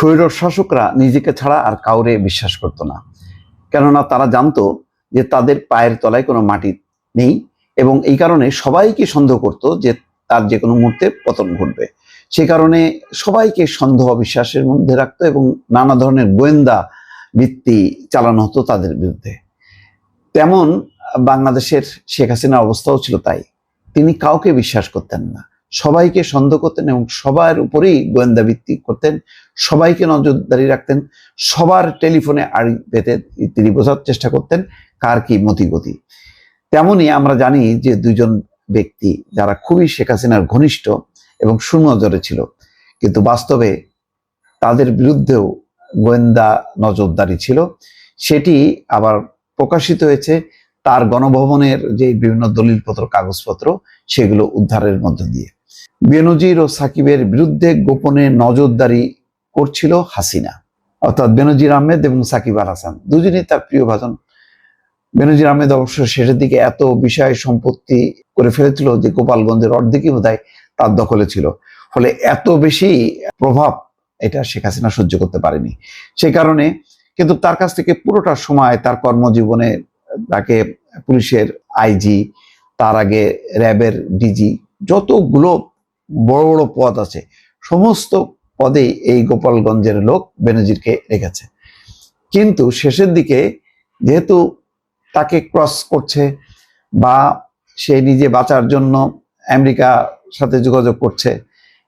স্বৈর শাসকরা নিজেকে ছাড়া আর কাউরে বিশ্বাস করতো না। কেননা তারা জানতো যে তাদের পায়ের তলায় কোনো মাটি নেই এবং এই কারণে সবাইকে সন্দেহ করত যে তার যে কোনো মুহূর্তে পতন ঘটবে। সে কারণে সবাইকে সন্দেহ বিশ্বাসের মধ্যে রাখতো এবং নানা ধরনের গোয়েন্দা বৃত্তি চালানো হতো তাদের বিরুদ্ধে। তেমন বাংলাদেশের শেখ হাসিনার অবস্থাও ছিল তাই। তিনি কাউকে বিশ্বাস করতেন না। সবাইকে সন্দেহ করতেন এবং সবার উপরেই গোয়েন্দা ভিত্তি করতেন, সবাইকে নজরদারি রাখতেন, সবার টেলিফোনে আড়ি পেতে তিনি বোঝার চেষ্টা করতেন কার কি মতিগতি। তেমনি আমরা জানি যে দুইজন ব্যক্তি যারা খুবই শেখ হাসিনার ঘনিষ্ঠ এবং সুনজরে ছিল, কিন্তু বাস্তবে তাদের বিরুদ্ধেও গোয়েন্দা নজরদারি ছিল। সেটি আবার প্রকাশিত হয়েছে তার গণভবনের যে বিভিন্ন দলিলপত্র, কাগজপত্র, সেগুলো উদ্ধারের মধ্য দিয়ে। বেনজির ও সাকিবের বিরুদ্ধে গোপনে নজরদারি করছিল হাসিনা। অর্থাৎ বেনজির আহমেদ এবং সাকিব আল হাসান, দুজনেই তার প্রিয় ভাজন। বেনজির আহমেদ অবশ্য শেষের দিকে এত বিষয় সম্পত্তি করে ফেলেছিল যে গোপালগঞ্জের অর্ধেকই বোধ তার দখলে ছিল। ফলে এত বেশি প্রভাব এটা শেখ হাসিনা সহ্য করতে পারেনি। সে কারণে কিন্তু তার কাছ থেকে পুরোটা সময় তার কর্মজীবনে তাকে পুলিশের আইজি, তার আগে র্যাবের ডিজি, যতগুলো বড় বড় পদ আছে, সমস্ত পদেই এই গোপালগঞ্জের লোক বেনজিরকে রেখেছে। কিন্তু শেষের দিকে যেহেতু তাকে ক্রস করছে বা সে নিজে বাঁচার জন্য আমেরিকার সাথে যোগাযোগ করছে,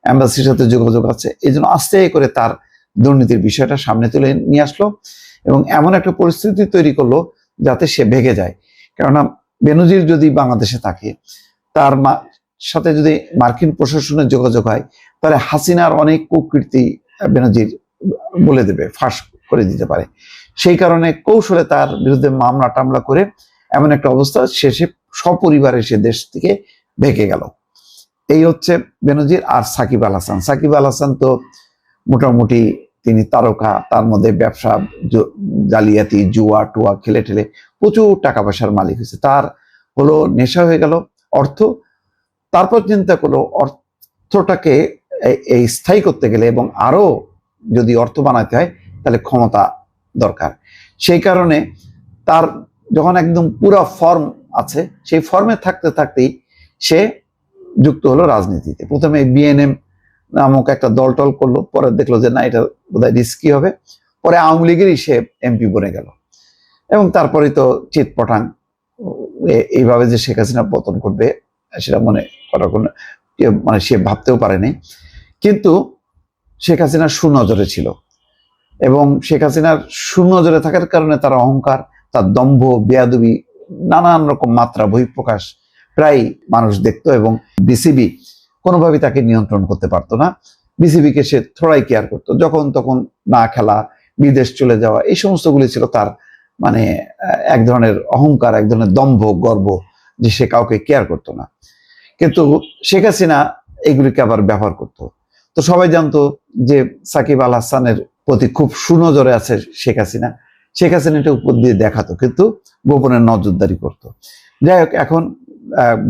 অ্যাম্বাসির সাথে যোগাযোগ আছে, এই জন্য আস্তে করে তার দুর্নীতির বিষয়টা সামনে তুলে নিয়ে আসলো এবং এমন একটা পরিস্থিতি তৈরি করল যাতে সে ভেগে যায়। কেননা বেনজির যদি বাংলাদেশে থাকে, তার সাথে যদি মার্কিন প্রশাসনের যোগাযোগ হয়, তাহলে হাসিনার অনেক কুকৃতি বেনজির বলে দেবে, ফাঁস করে দিতে পারে। সেই কারণে কৌশলে তার বিরুদ্ধে মামলা টামলা করে এমন একটা অবস্থা শেষে সপরিবারে সে দেশ থেকে ভেঙে গেল। এই হচ্ছে বেনজির আর সাকিব আল হাসান। সাকিব আল হাসান তো মোটামুটি তিনি তারকা, তার মধ্যে ব্যবসা জালিয়াতি, জুয়া, টুয়া, খেলে ঠেলে প্রচুর টাকা পয়সার মালিক হয়েছে। তার হলো নেশা হয়ে গেল, অর্থ। তারপর চিন্তা করল অর্থটাকে এই স্থায়ী করতে গেলে এবং আরও যদি অর্থ বানাতে হয়, তাহলে ক্ষমতা দরকার। সেই কারণে তার যখন একদম পুরো ফর্ম আছে, সেই ফর্মে থাকতে থাকতেই সে যুক্ত হলো রাজনীতিতে। প্রথমে বিএনএম নামক একটা দল টল করল, পরে দেখল যে না, এটা বোধহয় রিস্কি হবে। পরে আওয়ামী লীগেরই সে এমপি বনে গেল। এবং তারপরে তো এ- এইভাবে যে শেখ হাসিনা পতন করবে, সেটা মনে করার কোনো মানে সে ভাবতেও পারেনি কিন্তু শেখ হাসিনা সুনজরে ছিল। এবং শেখ হাসিনার সুনজরে থাকার কারণে তার অহংকার, তার দম্ভ, বেয়াদবি, নানান রকম মাত্রা বহিঃপ্রকাশ প্রায় মানুষ দেখতো এবং বিসিবি কোনোভাবেই তাকে নিয়ন্ত্রণ করতে পারতো না। বিসিবিকে সে থোড়াই কেয়ার করতো। যখন তখন না খেলা, বিদেশ চলে যাওয়া, এই সমস্তগুলি ছিল তার মানে এক ধরনের অহংকার, এক ধরনের দম্ভ, গর্ব যে সে কাউকে কেয়ার করতো না। কিন্তু শেখ হাসিনা এগুলিকে আবার ব্যবহার করতো। তো সবাই জানতো যে সাকিব আল হাসানের প্রতি খুব সুনজরে আছে শেখ হাসিনা। শেখ হাসিনা এটা উপর দিয়ে দেখাতো, কিন্তু গোপনে নজরদারি করতো। যাই হোক, এখন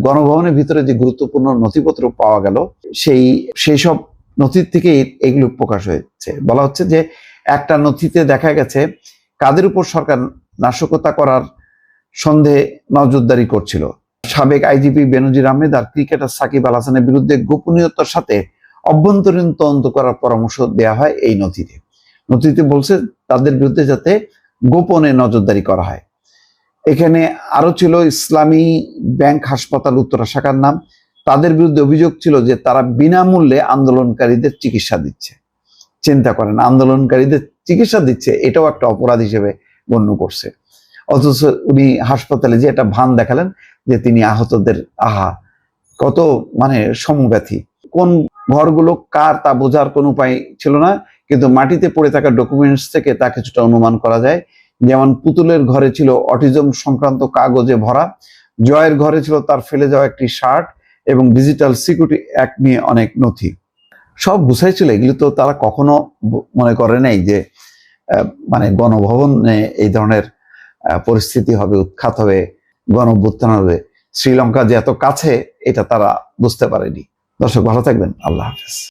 গণভবনের ভিতরে যে গুরুত্বপূর্ণ নথিপত্র পাওয়া গেল, সেই সেই সব নথির থেকেই এগুলো প্রকাশ হয়েছে। বলা হচ্ছে যে একটা নথিতে দেখা গেছে, কাদের উপর সরকার নাশকতা করার সন্দেহে নজরদারি করছিল? সাবেক আইজিপি বেনজির আহমেদ আর ক্রিকেটার সাকিব আল হাসানের বিরুদ্ধে গোপনীয়তার সাথে অভ্যন্তরীণ তদন্ত করার পরামর্শ দেওয়া হয় এই নথিতে। নথিতে বলছে তাদের বিরুদ্ধে যাতে গোপনে নজরদারি করা হয়। এখানে আরও ছিল ইসলামী ব্যাংক হাসপাতাল উত্তরা শাখার নাম। তাদের বিরুদ্ধে অভিযোগ ছিল যে তারা বিনামূল্যে আন্দোলনকারীদের চিকিৎসা দিচ্ছে। চিন্তা করেন, আন্দোলনকারীদের চিকিৎসা দিচ্ছে, এটাও একটা অপরাধ হিসেবে গণ্য করছে। অথচ উনি হাসপাতালে যে একটা ভান দেখালেন যে তিনি আহতদের, আহা, কত মানে সমব্যথী। কোন ঘরগুলো, কার তা বোঝার কোনো উপায় ছিল না, কিন্তু মাটিতে পড়ে থাকা ডকুমেন্টস থেকে তা কিছুটা অনুমান করা যায়। যেমন পুতুলের ঘরে ছিল অটিজম সংক্রান্ত কাগজে ভরা, জয়ের ঘরে ছিল তার ফেলে যাওয়া একটি শার্ট এবং ডিজিটাল সিকিউরিটি অ্যাক্ট নিয়ে অনেক নথি। সব গুছাইছিল, এগুলো তো তারা কখনো মনে করে নাই যে মানে গণভবনে এই ধরনের পরিস্থিতি হবে, উৎখাত হবে গণ হবে। শ্রীলঙ্কা যে এত কাছে, এটা তারা বুঝতে পারেনি। দর্শক, ভালো থাকবেন। আল্লাহ হাফেজ।